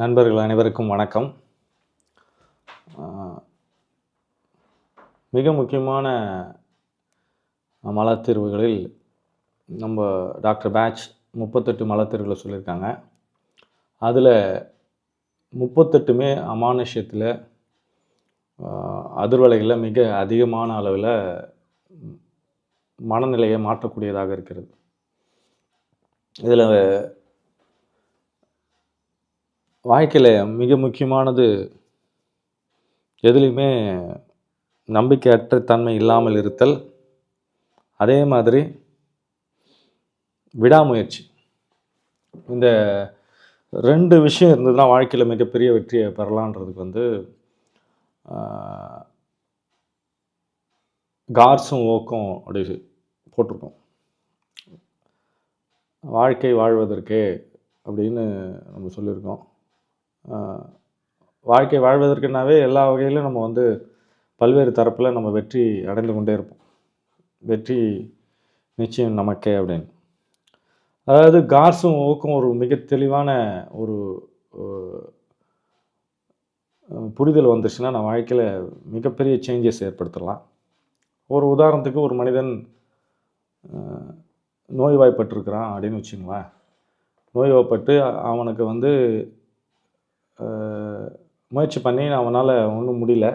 நண்பர்கள் அனைவருக்கும் வணக்கம். மிக முக்கியமான மலத்தீர்வுகளில் நம்ம டாக்டர் பேட்ச் முப்பத்தெட்டு மலத்தீர்வுகளை சொல்லியிருக்காங்க. அதில் முப்பத்தெட்டுமே அமானுஷ்யத்தில் அதிர்வலைகளில் மிக அதிகமான அளவில் மனநிலையை மாற்றக்கூடியதாக இருக்கிறது. இதில் வாழ்க்கையில் மிக முக்கியமானது எதுலேயுமே நம்பிக்கையற்ற தன்மை இல்லாமல் இருத்தல் அதே மாதிரி விடாமுயற்சி. இந்த ரெண்டு விஷயம் இருந்ததுன்னா வாழ்க்கையில் மிகப்பெரிய வெற்றியை பெறலான்றதுக்கு வந்து கார்ஸும் ஓக்கும் அப்படி போட்டிருக்கோம். வாழ்க்கை வாழ்வதற்கே அப்படின்னு நம்ம சொல்லியிருக்கோம். வாழ்க்கை வாழ்வதற்குனாவே எல்லா வகையிலும் நம்ம வந்து பல்வேறு தரப்பில் நம்ம வெற்றி அடைந்து கொண்டே இருப்போம். வெற்றி நிச்சயம் நமக்கே அப்படின்னு. அதாவது கார்ஸும் ஓக்கும் ஒரு மிக தெளிவான ஒரு புரிதல் வந்துச்சுன்னா நான் வாழ்க்கையில் மிகப்பெரிய சேஞ்சஸ் ஏற்படுத்தலாம். ஒரு உதாரணத்துக்கு ஒரு மனிதன் நோய்வாய்ப்பட்டிருக்கிறான் அப்படின்னு வச்சுங்களேன் நோய்வாய்ப்பட்டு அவனுக்கு வந்து முயற்சி பண்ணி அவனால் ஒன்றும் முடியல.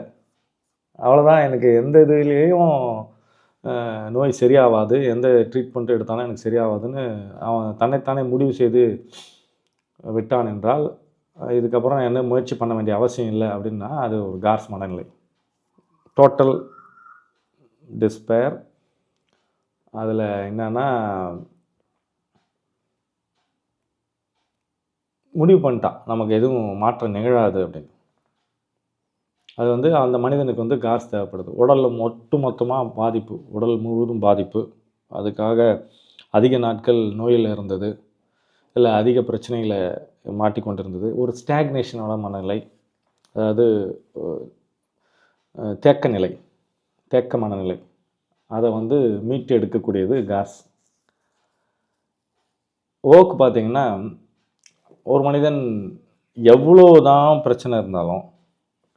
அவ்வளோதான் எனக்கு எந்த இதுலேயும் நோய் சரியாகாது எந்த ட்ரீட்மெண்ட்டு எடுத்தாலும் எனக்கு சரியாகாதுன்னு அவன் தன்னைத்தானே முடிவு செய்து விட்டான் என்றால் இதுக்கப்புறம் என்ன முயற்சி பண்ண வேண்டிய அவசியம் இல்லை அப்படின்னா அது ஒரு கார்ஸ் மனநிலை. டோட்டல் டிஸ்பேர் அதில் என்னென்னா முடிவு பண்ணிட்டான். நமக்கு எதுவும் மாற்றம் நிகழாது அப்படின்னு. அது வந்து அந்த மனிதனுக்கு வந்து காஸ் தேவைப்படுது. உடலில் ஒட்டு மொத்தமாக பாதிப்பு உடல் முழுவதும் பாதிப்பு. அதுக்காக அதிக நாட்கள் நோயில் இருந்தது. இல்லை அதிக பிரச்சனைகளை மாட்டிக்கொண்டிருந்தது ஒரு ஸ்டாக்னேஷனோட மனநிலை. அதாவது தேக்க நிலை. தேக்க மனநிலை. அதை வந்து மீட்டு எடுக்கக்கூடியது காஸ். ஓக்கு பார்த்திங்கன்னா ஒரு மனிதன் எவ்வளோ தான் பிரச்சனை இருந்தாலும்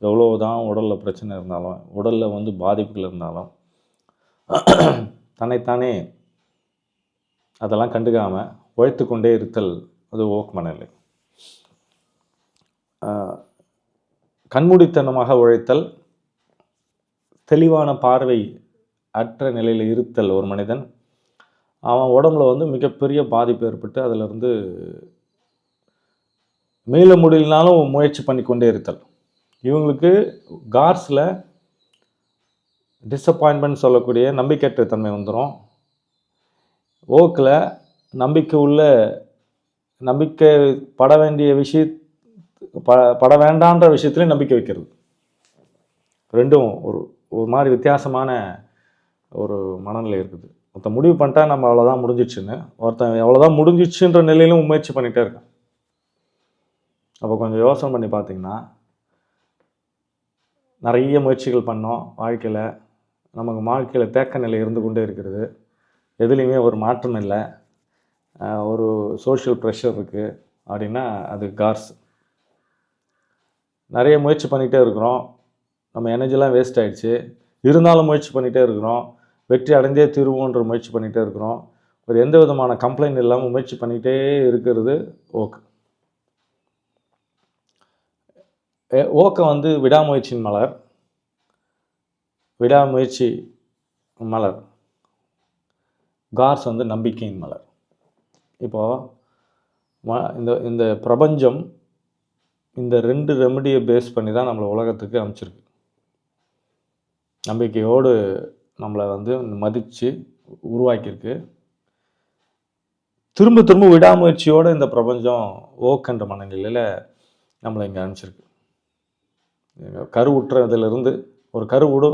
எவ்வளோ தான் உடலில் பிரச்சனை இருந்தாலும் உடலில் வந்து பாதிப்புகள் இருந்தாலும் தன்னைத்தானே அதெல்லாம் கண்டுக்காமல் உழைத்து கொண்டே இருத்தல் அது ஓக் மனநிலை. கண்மூடித்தனமாக உழைத்தல் தெளிவான பார்வை அற்ற நிலையில் இருத்தல் ஒரு மனிதன். அவன் உடம்புல வந்து மிகப்பெரிய பாதிப்பு ஏற்பட்டு அதிலிருந்து மீள முடியலனாலும் முயற்சி பண்ணி கொண்டே இருத்தல். இவங்களுக்கு கார்ஸில் டிஸப்பாயின்மெண்ட் சொல்லக்கூடிய நம்பிக்கையற்ற தன்மை வந்துடும் ஓக்கில் நம்பிக்கை உள்ள நம்பிக்கை பட வேண்டிய விஷய ப பட வேண்டான்ற விஷயத்துலையும் நம்பிக்கை வைக்கிறது. ரெண்டும் ஒரு ஒரு மாதிரி வித்தியாசமான ஒரு மனநிலை இருக்குது. ஒருத்தன் முடிவு பண்ணிட்டா நம்ம அவ்வளோதான் முடிஞ்சிடுச்சுன்னு ஒருத்தன் எவ்வளோதான் முடிஞ்சிச்சுன்ற நிலையிலும் முயற்சி பண்ணிகிட்டே இருக்கான். அப்போ கொஞ்சம் யோசனை பண்ணி பார்த்தீங்கன்னா நிறைய முயற்சிகள் பண்ணோம் வாழ்க்கையில். நமக்கு வாழ்க்கையில் தேக்க நிலை இருந்து கொண்டே இருக்கிறது. எதுலேயுமே ஒரு மாற்றம் இல்லை. ஒரு சோஷியல் ப்ரெஷர் இருக்குது அப்படின்னா அது கார்ஸ் நிறைய முயற்சி பண்ணிகிட்டே இருக்கிறோம். நம்ம எனர்ஜிலாம் வேஸ்ட் ஆகிடுச்சு இருந்தாலும் முயற்சி பண்ணிகிட்டே இருக்கிறோம். வெற்றி அடைந்தே தீர்வோன்ற முயற்சி பண்ணிகிட்டே இருக்கிறோம். ஒரு எந்த விதமான கம்ப்ளைண்ட் இல்லாமல் முயற்சி பண்ணிகிட்டே இருக்கிறது ஓகே ஓக்கம் வந்து விடாமுயற்சியின் மலர். விடாமுயற்சி மலர். கார்ஸ் வந்து நம்பிக்கையின் மலர். இப்போது ம- இந்த இந்த பிரபஞ்சம் இந்த ரெண்டு ரெமடியை பேஸ் பண்ணி தான் நம்மளை உலகத்துக்கு அமைச்சிருக்கு நம்பிக்கையோடு நம்மளை வந்து மதித்து உருவாக்கியிருக்கு. திரும்ப திரும்ப விடாமுயற்சியோடு இந்த பிரபஞ்சம் ஓக்கன்ற மனநிலையில் நம்மளை இங்கே அனுப்பிச்சிருக்கு. கருவுற்றதிலிருந்து ஒரு கரு உடு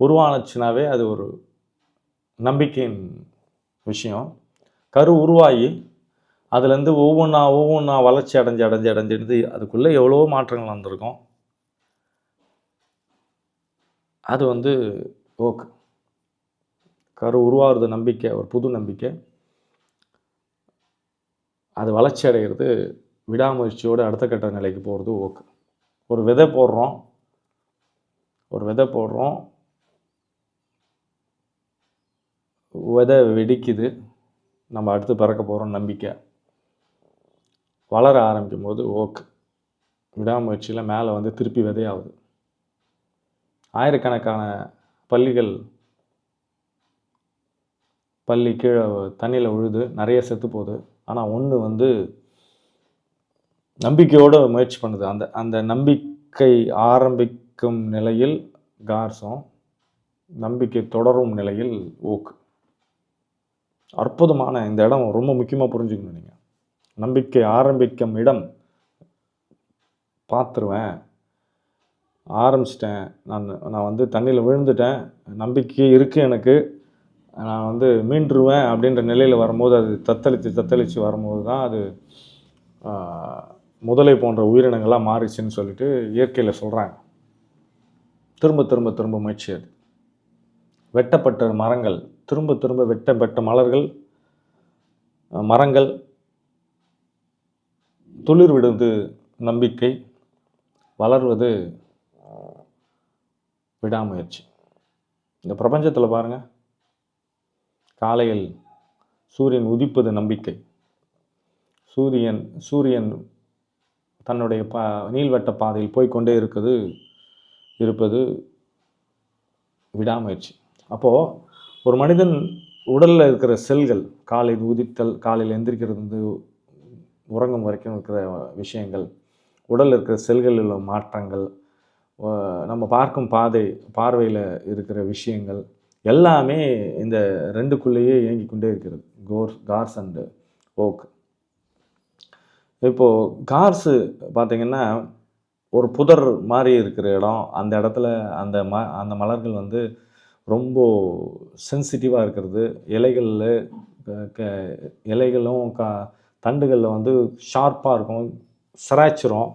உருவானுச்சுனாவே அது ஒரு நம்பிக்கையின் விஷயம். கரு உருவாகி அதுலேருந்து ஒவ்வொன்றா ஒவ்வொன்றா வளர்ச்சி அடைஞ்சு அடைஞ்சு அடைஞ்சிடுது அதுக்குள்ளே எவ்வளவோ மாற்றங்கள் வந்திருக்கும். அது வந்து ஓக். கரு உருவாகிறது நம்பிக்கை ஒரு புது நம்பிக்கை. அது வளர்ச்சி அடைகிறது விடாமுயற்சியோடு அடுத்த கட்ட நிலைக்கு போகிறது ஓக்கு ஒரு விதை போடுறோம். ஒரு விதை போடுறோம். விதை வெடிக்குது. நம்ம அடுத்து பிறக்க போகிறோம் நம்பிக்கை. வளர ஆரம்பிக்கும் போது ஓக்கு விடாமுயற்சியில் மேலே வந்து திருப்பி விதையாகுது ஆயிரக்கணக்கான பள்ளிகள் பள்ளி கீழே தண்ணியில் உழுது நிறைய செத்து போகுது. ஆனால் ஒன்று வந்து நம்பிக்கையோடு முயற்சி பண்ணுது. அந்த அந்த நம்பிக்கை ஆரம்பிக்கும் நிலையில் கார்சம் நம்பிக்கை தொடரும் நிலையில் ஓக்கு அற்புதமான இந்த இடம் ரொம்ப முக்கியமாக புரிஞ்சுக்கணும் நீங்கள் நம்பிக்கை ஆரம்பிக்கும் இடம். பார்த்துருவேன் ஆரம்பிச்சிட்டேன். நான் நான் வந்து தண்ணியில் விழுந்துட்டேன். நம்பிக்கை இருக்குது எனக்கு. நான் வந்து மீண்டுருவேன் அப்படின்ற நிலையில் வரும்போது அது தத்தளித்து தத்தளித்து வரும்போது தான் அது முதலை போன்ற உயிரினங்களாக மாறிச்சுன்னு சொல்லிட்டு இயற்கையில் சொல்கிறாங்க திரும்ப திரும்ப திரும்ப முயற்சி அது. வெட்டப்பட்ட மரங்கள் திரும்ப திரும்ப வெட்டப்பட்ட மலர்கள் மரங்கள் துளிர் விடுவது நம்பிக்கை வளர்வது விடாமுயற்சி. இந்த பிரபஞ்சத்தில் பாருங்கள் காலையில் சூரியன் உதிப்பது நம்பிக்கை. சூரியன் சூரியன் தன்னுடைய பா நீள்வட்ட பாதையில் போய்க்கொண்டே இருக்குது இருப்பது விடாமுயற்சி. அப்போது ஒரு மனிதன் உடலில் இருக்கிற செல்கள் காலை உதித்தல் காலையில் எந்திரிக்கிறது வந்து உறங்கும் வரைக்கும் இருக்கிற விஷயங்கள் உடலில் இருக்கிற செல்களில் உள்ள மாற்றங்கள் நம்ம பார்க்கும் பாதை பார்வையில் இருக்கிற விஷயங்கள் எல்லாமே இந்த ரெண்டுக்குள்ளேயே இயங்கிக் கொண்டே இருக்கிறது. Core cars and okay. இப்போது கார்ஸு பார்த்திங்கன்னா ஒரு புதர் மாதிரி இருக்கிற இடம். அந்த இடத்துல அந்த ம அந்த மலர்கள் வந்து ரொம்ப சென்சிட்டிவாக இருக்கிறது. இலைகளில் க- இலைகளும் க தண்டுகளில் வந்து ஷார்ப்பாக இருக்கும். சிராய்ச்சிரும்.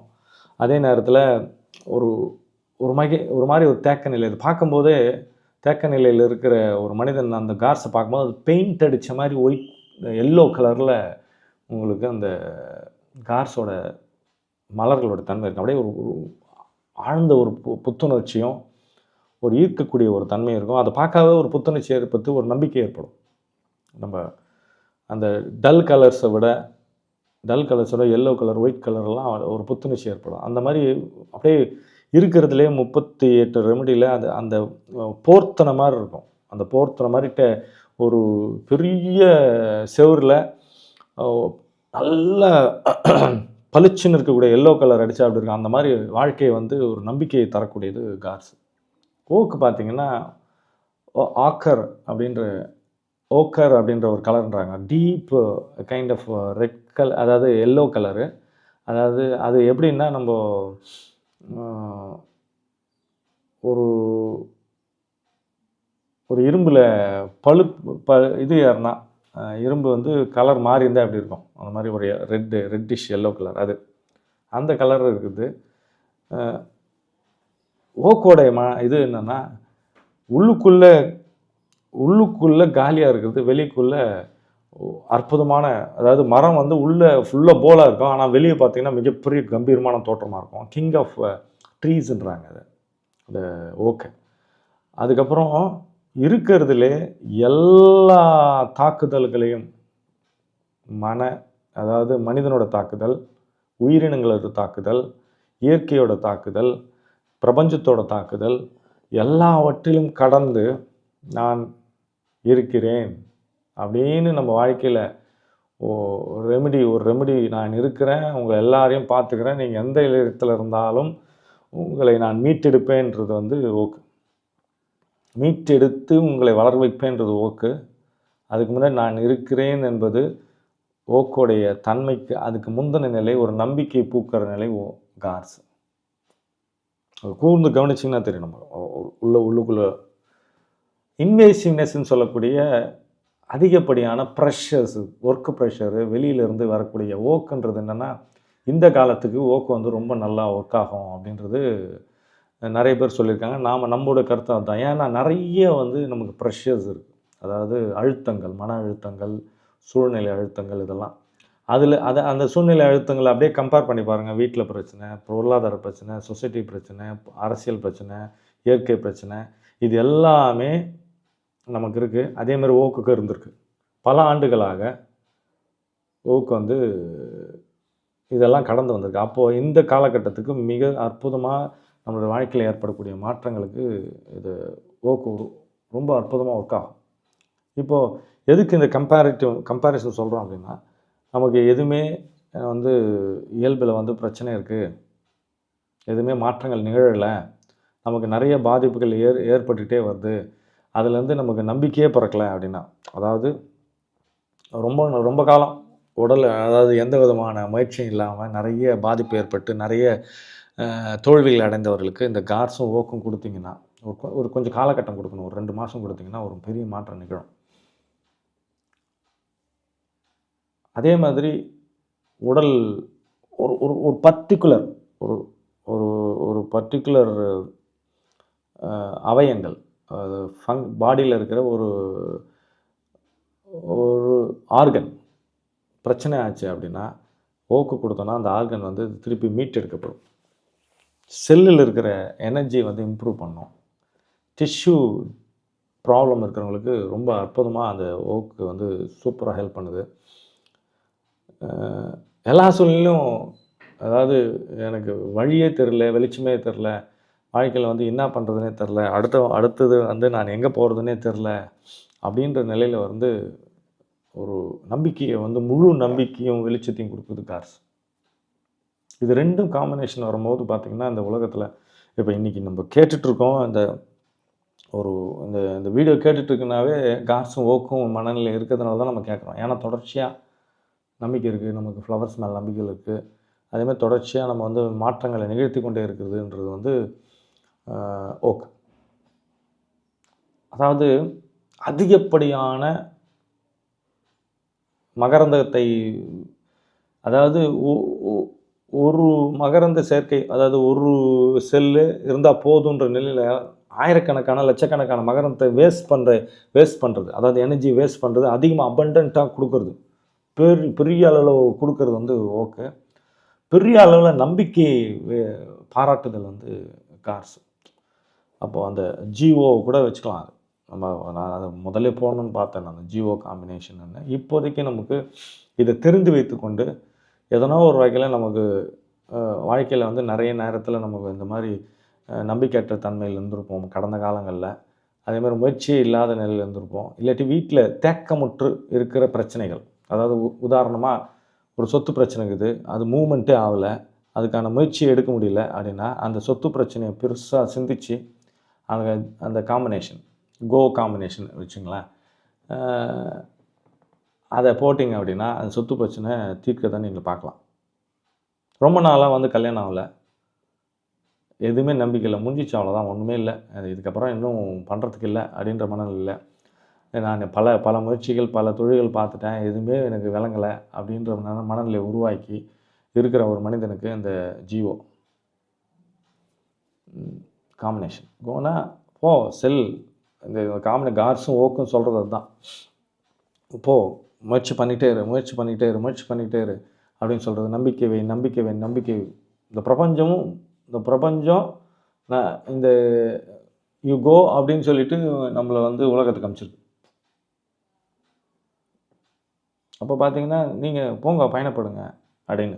அதே நேரத்தில் ஒரு ஒரு மகி ஒரு மாதிரி ஒரு தேக்க நிலை. இது பார்க்கும்போதே தேக்க நிலையில் இருக்கிற ஒரு மனிதன் அந்த கார்ஸை பார்க்கும்போது அது பெயிண்ட் அடித்த மாதிரி ஒயிட் எல்லோ கலரில் உங்களுக்கு அந்த கார்ஸோட மலர்களோட தன்மை இருக்கும் அப்படியே ஒரு ஆழ்ந்த ஒரு பு புத்துணர்ச்சியும் ஒரு ஈர்க்கக்கூடிய ஒரு தன்மை இருக்கும். அதை பார்க்காத ஒரு புத்துணர்ச்சி ஏற்படுத்தி ஒரு நம்பிக்கை ஏற்படும். நம்ம அந்த டல் கலர்ஸை விட டல் கலர்ஸோட எல்லோ கலர் ஒயிட் கலர்லாம் ஒரு புத்துணர்ச்சி ஏற்படும். அந்த மாதிரி அப்படியே இருக்கிறதுலே முப்பத்தி எட்டு ரெமடியில் அது அந்த போர்த்தனை மாதிரி இருக்கும். அந்த போர்த்தனை மாதிரி ஒரு பெரிய செவரில் நல்ல பளிச்சுன்னு இருக்கக்கூடிய எல்லோ கலர் அடித்தா அப்படி இருக்கும்? அந்த மாதிரி வாழ்க்கையை வந்து ஒரு நம்பிக்கையை தரக்கூடியது கார்ஸ் ஓக்கு பார்த்தீங்கன்னா ஓ- ஆக்கர் அப்படின்ற ஓக்கர் அப்படின்ற ஒரு கலர்ன்றாங்க deep kind of red colour அதாவது எல்லோ கலரு அதாவது அது எப்படின்னா நம்ம ஒரு ஒரு இரும்பில் பழு ப இது ஏறினா இரும்பு வந்து கலர் மாறி இருந்தால் எப்படி இருக்கும்? அந்த மாதிரி ஒரு ரெட்டு ரெட்டிஷ் எல்லோ கலர் அது அந்த கலர் இருக்குது. ஓக்கோடைய ம இது என்னென்னா உள்ளுக்குள்ளே உள்ளுக்குள்ளே காலியாக இருக்கிறது வெளிக்குள்ளே அற்புதமான அதாவது மரம் வந்து உள்ளே ஃபுல்லாக போலாக இருக்கும். ஆனால் வெளியே பார்த்தீங்கன்னா மிகப்பெரிய கம்பீரமான தோற்றமாக இருக்கும். கிங் ஆஃப் ட்ரீஸ்ன்றாங்க அது. அந்த ஓகே அதுக்கப்புறம் இருக்கிறதுலே எல்லா தாக்குதல்களையும் மன அதாவது மனிதனோட தாக்குதல் உயிரினங்களோட தாக்குதல் இயற்கையோட தாக்குதல் பிரபஞ்சத்தோட தாக்குதல் எல்லாவற்றிலும் கடந்து நான் இருக்கிறேன் அப்படின்னு நம்ம வாழ்க்கையில் ஓ ரெமெடி ஒரு ரெமெடி நான் இருக்கிறேன் உங்கள் எல்லாரையும் பார்த்துக்கிறேன். நீங்கள் எந்த இடத்துல இருந்தாலும் உங்களை நான் மீட்டெடுப்பேன்றது வந்து ஓக்கு. மீட்டெடுத்து உங்களை வளர வைப்பேன்றது ஓக்கு. அதுக்கு முன்னாடி நான் இருக்கிறேன் என்பது ஓக்கோடைய தன்மைக்கு அதுக்கு முந்தின நிலை ஒரு நம்பிக்கை பூக்கிற நிலை ஓ கார்ஸ். அது கூர்ந்து கவனிச்சிங்கன்னா தெரியும் நம்ம. உள்ள உள்ளுக்குள்ள இன்வேசிவ்னஸ்ன்னு சொல்லக்கூடிய அதிகப்படியான ப்ரெஷர்ஸ் ஒர்க் ப்ரெஷரு வெளியிலேருந்து வரக்கூடிய ஓக்குன்றது என்னென்னா இந்த காலத்துக்கு ஓக்கு வந்து ரொம்ப நல்லா ஒர்க் ஆகும் அப்படின்றது நிறைய பேர் சொல்லியிருக்காங்க. நாம் நம்மளோட கருத்து அதுதான். ஏன்னா நிறைய வந்து நமக்கு ப்ரெஷர்ஸ் இருக்குது அதாவது அழுத்தங்கள் மன அழுத்தங்கள் சூழ்நிலை அழுத்தங்கள் இதெல்லாம். அதில் அதை அந்த சூழ்நிலை அழுத்தங்களை அப்படியே கம்பேர் பண்ணி பாருங்கள் வீட்டில் பிரச்சனை பொருளாதார பிரச்சனை சொசைட்டி பிரச்சனை அரசியல் பிரச்சனை இயற்கை பிரச்சனை இது எல்லாமே நமக்கு இருக்குது அதே மாதிரி ஓக்குக்கு இருந்திருக்கு. பல ஆண்டுகளாக ஓக்கு வந்து இதெல்லாம் கடந்து வந்திருக்கு. அப்போது இந்த காலகட்டத்துக்கு மிக அற்புதமாக நம்மளோட வாழ்க்கையில் ஏற்படக்கூடிய மாற்றங்களுக்கு இது ஓக்கு ரொம்ப அற்புதமாக ஒர்க் ஆகும். இப்போது எதுக்கு இந்த கம்பேரிட்டிவ் கம்பேரிசன் சொல்கிறோம் அப்படின்னா நமக்கு எதுவுமே வந்து இயல்பில் வந்து பிரச்சனை இருக்குது எதுவுமே மாற்றங்கள் நிகழலை. நமக்கு நிறைய பாதிப்புகள் ஏற் ஏற்பட்டுகிட்டே வருது. அதுலேருந்து நமக்கு நம்பிக்கையே பிறக்கலை அப்படின்னா அதாவது ரொம்ப ரொம்ப காலம் உடல் அதாவது எந்த விதமான முயற்சியும் இல்லாமல் நிறைய பாதிப்பு ஏற்பட்டு நிறைய தோல்விகள் அடைந்தவர்களுக்கு இந்த கார்ஸும் ஓக்கும் கொடுத்தீங்கன்னா ஒரு கொ- ஒரு கொஞ்சம் காலகட்டம் கொடுக்கணும். ஒரு ரெண்டு மாதம் கொடுத்தீங்கன்னா ஒரு பெரிய மாற்றம் நிகழும். அதே மாதிரி உடல் ஒரு ஒரு ஒரு பர்டிகுலர் ஒரு ஒரு ஒரு பர்டிகுலர் அவயங்கள் அது ஃபங் பாடியில் இருக்கிற ஒரு ஒரு ஆர்கன் பிரச்சனை ஆச்சு அப்படின்னா ஓக்கு கொடுத்தோன்னா அந்த ஆர்கன் வந்து திருப்பி மீட்டெடுக்கப்படும் செல்லில் இருக்கிற எனர்ஜி வந்து இம்ப்ரூவ் பண்ணும். டிஷ்யூ ப்ராப்ளம் இருக்கிறவங்களுக்கு ரொம்ப அற்புதமாக அந்த ஓக்கு வந்து சூப்பராக ஹெல்ப் பண்ணுது. எல்லா சூழ்நிலையும் அதாவது எனக்கு வழியே தெரில வெளிச்சமே தெரில வாழ்க்கையில் வந்து என்ன பண்ணுறதுனே தெரில அடுத்த அடுத்தது வந்து நான் எங்கே போகிறதுனே தெரில அப்படின்ற நிலையில் வந்து ஒரு நம்பிக்கையை வந்து முழு நம்பிக்கையும் வெளிச்சத்தையும் கொடுக்குது கார்ஸ் இது ரெண்டும் காம்பினேஷன் வரும்போது பார்த்திங்கன்னா இந்த உலகத்தில் இப்போ இன்றைக்கி நம்ம கேட்டுட்ருக்கோம் இந்த ஒரு இந்த இந்த வீடியோ கேட்டுட்ருக்குனாவே கார்ஸும் ஓக்கும் மனநிலை இருக்கிறதுனால தான் நம்ம கேட்குறோம் ஏன்னா தொடர்ச்சியாக நம்பிக்கை இருக்குது நமக்கு ஃப்ளவர்ஸ் மேலே நம்பிக்கை இருக்குது அதேமாதிரி தொடர்ச்சியாக நம்ம வந்து மாற்றங்களை நிகழ்த்தி கொண்டே இருக்கிறதுன்றது வந்து ஓக். அதாவது அதிகப்படியான மகரந்தத்தை அதாவது ஒரு மகரந்த சேர்க்கை அதாவது ஒரு செல்லு இருந்தால் போதுன்ற நிலையில் ஆயிரக்கணக்கான லட்சக்கணக்கான மகரந்தத்தை வேஸ்ட் பண்ணுற வேஸ்ட் பண்ணுறது அதாவது எனர்ஜி வேஸ்ட் பண்ணுறது அதிகமாக அபண்டண்ட்டாக கொடுக்குறது. பெரிய பெரிய அளவில் கொடுக்கறது வந்து ஓகே. பெரிய அளவில் நம்பிக்கை பாராட்டுதல் வந்து கார்ஸ். அப்போது அந்த ஜிஓ கூட வச்சுக்கலாம். அது நம்ம நான் அதை முதல்ல போகணுன்னு பார்த்தேன். நான் ஜிஓ காம்பினேஷன் இப்போதைக்கு நமக்கு இதை தெரிந்து வைத்துக்கொண்டு எதனோ ஒரு வகையில் நமக்கு வாழ்க்கையில் வந்து நிறைய நேரத்தில் நமக்கு இந்த மாதிரி நம்பிக்கையற்ற தன்மையில் இருந்திருப்போம். கடந்த காலங்களில். அதே மாதிரி முயற்சியே இல்லாத நிலையில் இருந்திருப்போம். இல்லாட்டி வீட்டில் தேக்கமுற்று இருக்கிற பிரச்சனைகள். அதாவது உதாரணமாக ஒரு சொத்து பிரச்சனை இருக்குது அது மூமெண்ட்டே ஆகலை அதுக்கான முயற்சி எடுக்க முடியல அப்படின்னா அந்த சொத்து பிரச்சனையை பெருசாக சிந்திச்சு அந்த அந்த காம்பினேஷன் கோ காம்பினேஷன் வச்சுங்களேன். அதை போட்டிங்க அப்படின்னா அந்த சொத்து பிரச்சனை தீர்க்க தான் நீங்கள் பார்க்கலாம். ரொம்ப நாளாக வந்து கல்யாணம் ஆகலை. எதுவுமே நம்பிக்கை இல்லை முடிஞ்சிச்சு அவ்வளோதான் ஒன்றுமே இல்லை. அது இதுக்கப்புறம் இன்னும் பண்ணுறதுக்கு இல்லை அப்படின்ற மனநிலை நான் பல பல முயற்சிகள் பல தொழில்கள் பார்த்துட்டேன். எதுவுமே எனக்கு விளங்கலை அப்படின்ற மன மனநிலை உருவாக்கி இருக்கிற ஒரு மனிதனுக்கு இந்த ஜீவோ. காம்பினேஷன் கோனா போ செல். இந்த காம்பினே கார்ஸும் ஓக்கும் சொல்கிறது அதுதான். போ முயற்சி பண்ணிகிட்டே இரு முயற்சி பண்ணிகிட்டே இரு முயற்சி பண்ணிகிட்டே இரு அப்படின்னு சொல்கிறது நம்பிக்கை வை நம்பிக்கை வை நம்பிக்கை இந்த பிரபஞ்சமும் இந்த பிரபஞ்சம் நான் இந்த யூ கோ அப்படின்னு சொல்லிட்டு நம்மளை வந்து உலகத்துக்கு அனுப்பிச்சிருக்கு அப்போ பார்த்தீங்கன்னா நீங்கள் போங்க பயணப்படுங்க அப்படின்னு.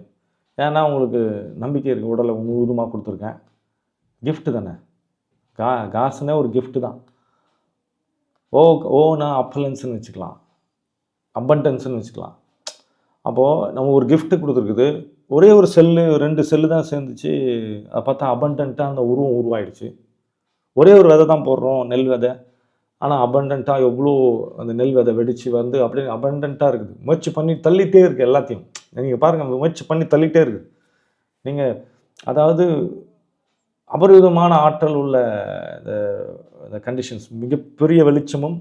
ஏன்னா உங்களுக்கு நம்பிக்கை இருக்குது உடலை முழுவதுமாக கொடுத்துருக்கேன். கிஃப்ட்டு தானே. கா காசுனே ஒரு கிஃப்ட்டு தான். ஓ ஓனா அப்பலன்ஸ்னு வச்சுக்கலாம். அபண்டன்ஸ்னு வச்சுக்கலாம். அப்போது நம்ம ஒரு கிஃப்ட்டு கொடுத்துருக்குது. ஒரே ஒரு செல்லு ரெண்டு செல்லு தான் சேர்ந்துச்சு. அதை பார்த்தா அபண்டன்ட்டாக அந்த உருவம் உருவாயிடுச்சு. ஒரே ஒரு விதை தான் போடுறோம் நெல் விதை. ஆனால் அபண்டண்ட்டாக எவ்வளோ அந்த நெல் விதை வெடித்து வந்து அப்படியே அபண்டண்ட்டாக இருக்குது. முயற்சி பண்ணி தள்ளிட்டே இருக்குது எல்லாத்தையும். நீங்கள் பாருங்கள் முயற்சி பண்ணி தள்ளிட்டே இருக்குது நீங்கள் அதாவது அபரிவிதமான ஆற்றல் உள்ள இந்த இந்த கண்டிஷன்ஸ் மிகப்பெரிய வெளிச்சமும்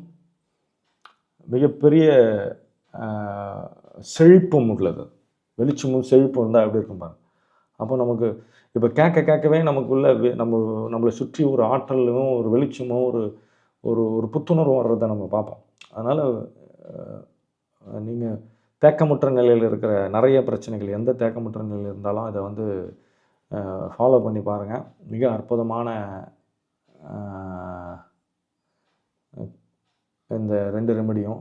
மிகப்பெரிய செழிப்பும் உள்ளது. வெளிச்சமும் செழிப்பும் இருந்தால் எப்படி இருக்கும் பாருங்க. அப்போ நமக்கு இப்போ கேட்க கேட்கவே நமக்குள்ள நம்ம நம்மளை சுற்றி ஒரு ஆற்றலும் ஒரு வெளிச்சமும் ஒரு ஒரு ஒரு புத்துணர்வு வர்றதை நம்ம பார்ப்போம். அதனால் நீங்கள் தேக்கமுற்ற நிலையில் இருக்கிற நிறைய பிரச்சனைகள் எந்த தேக்கமுற்ற நிலையில் இருந்தாலும் அதை வந்து ஃபாலோ பண்ணி பாருங்கள் மிக அற்புதமான இந்த ரெண்டு ரெமடியும்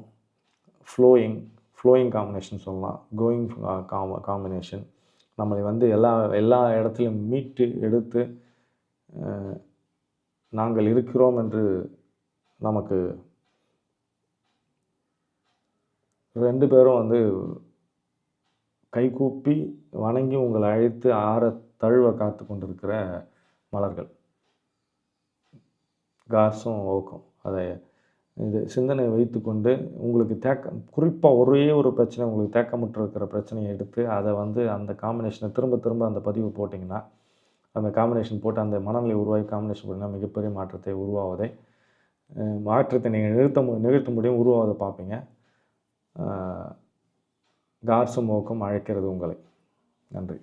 ஃப்ளோயிங் ஃப்ளோயிங் காம்பினேஷன் சொல்லலாம். கோயிங் காம காம்பினேஷன் நம்மளை வந்து எல்லா எல்லா இடத்துலையும் மீட்டு எடுத்து நாங்கள் இருக்கிறோம் என்று நமக்கு ரெண்டு பேரும் வந்து கைகூப்பி வணங்கி உங்களை அழைத்து ஆற தழுவ காத்து கொண்டிருக்கிற மலர்கள். கார்ஸும் ஓக்கும். அதை இது சிந்தனை வைத்துக்கொண்டு உங்களுக்கு தேக்க குறிப்பாக ஒரே ஒரு பிரச்சனை உங்களுக்கு தேக்கமுற்று இருக்கிற பிரச்சனையை எடுத்து அதை வந்து அந்த காம்பினேஷனை திரும்ப திரும்ப அந்த பதிவு போட்டிங்கன்னா அந்த காம்பினேஷன் போட்டு அந்த மனநிலை உருவாகி காம்பினேஷன் போட்டிங்கன்னா மிகப்பெரிய மாற்றத்தை உருவாவதை மாற்றத்தை நீங்கள் நிறுத்த மு நிகழ்த்த முடியும் உருவாவதை பார்ப்பீங்க. கார்ஸும் மோக்கம் அழைக்கிறது உங்களை. நன்றி.